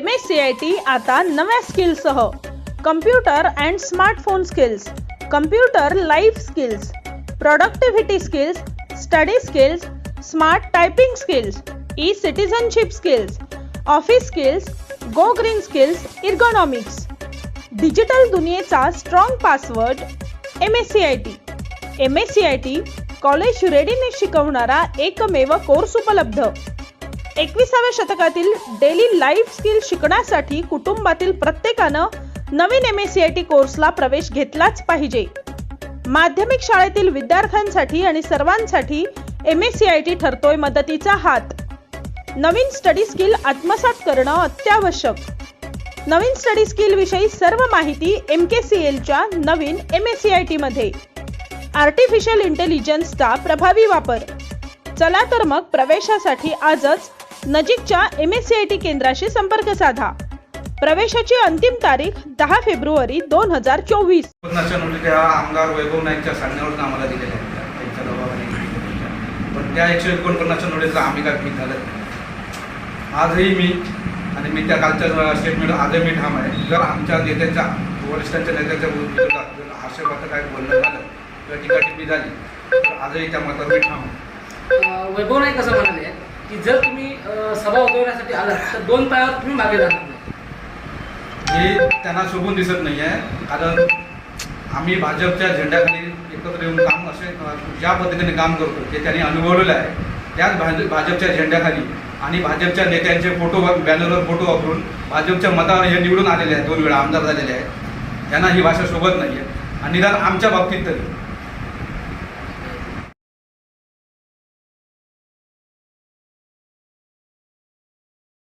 M S C I T आता नव्या स्किल्ससह computer and smartphone skills computer life skills productivity skills study skills smart typing skills E citizenship skills office skills go green skills ergonomics digital दुनियेचा strong password M S C I T M S C I T college रेडीने शिकवणारा एकमेव course उपलब्ध. एकविसाव्या शतकातील daily life skill शिकण्यासाठी कुटुंबातील प्रत्येकानं नवीन M S C I T कोर्सला प्रवेश घेतलाच पाहिजे. माध्यमिक शाळेतील विद्यार्थ्यांसाठी आणि सर्वांसाठी M S C I T ठरतोय मदतीचा हात. नवीन स्टडी स्किल आत्मसात करणं अत्यावश्यक. नवीन स्टडी स्किल विषयी सर्व माहिती एम के सी एलच्या नवीन M S C I T मध्ये. आर्टिफिशियल इंटेलिजन्सचा प्रभावी वापर. चला तर मग प्रवेशासाठी आजच नजीकच्या M S C I T केंद्राशी संपर्क साधा. प्रवेशाची अंतिम तारीख दहा फेब्रुवारी दोन हजार चोवीस. आमदार वैभव नाईकच्या सांगण्यावरून आम्हाला दिलेल्या आहेत त्यांच्या दबावाने पण त्या एकशे एकोणपन्नासच्या नोटीसला आम्ही काय ठीक झालं आजही मी आणि मी त्या कालच्या स्टेटमेंट आजही मी ठाम आहे. जर आमच्या नेत्यांच्या वरिष्ठांच्या नेत्यांच्या आक्षेपार्थ काय बोलणं झालं किंवा टीकाटिप्पणी झाली तर आजही त्या मतावर मी ठाम वैभव नाईक असं म्हणाले. की जर तुम्ही सभा उठवण्यासाठी आलात तर दोन पायावर तुम्ही मागे जाणार नाही. हे त्यांना शोभून दिसत नाही आहे कारण आम्ही भाजपच्या झेंड्याखाली एकत्र येऊन काम असे ज्या पद्धतीने काम करतो ते त्यांनी अनुभवलेलं आहे. त्याच भाज भाजपच्या झेंड्याखाली आणि भाजपच्या नेत्यांचे फोटो बॅनरवर फोटो वापरून भाजपच्या मतावर हे निवडून आलेले आहेत दोन वेळा आमदार झालेले आहेत. त्यांना ही भाषा शोभत नाही आहे आणि निदान आमच्या बाबतीत तरी.